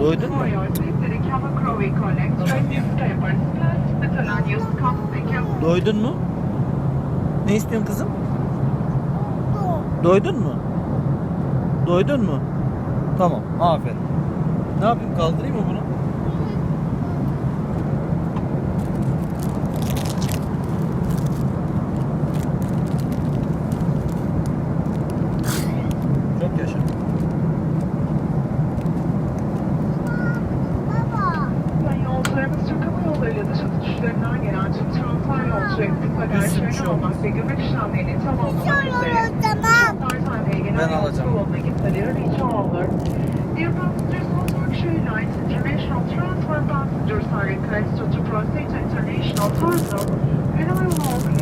Doydun mu? Doydun mu? Ne istiyorsun kızım? Doydun mu? Doydun mu? Tamam, aferin. Ne yapayım, kaldırayım mı bunu? Atışlarından gelen tüm transfer yolcu eksik Bizim bagajlarını şu- almak ve gümrük işlemlerini tamamlamak üzere Ben genel alacağım. yolcu yoluna gitmeleri rica olur. Dear passengers on Turkish Airlines International Transfer Passengers are requested to proceed to International Terminal and I will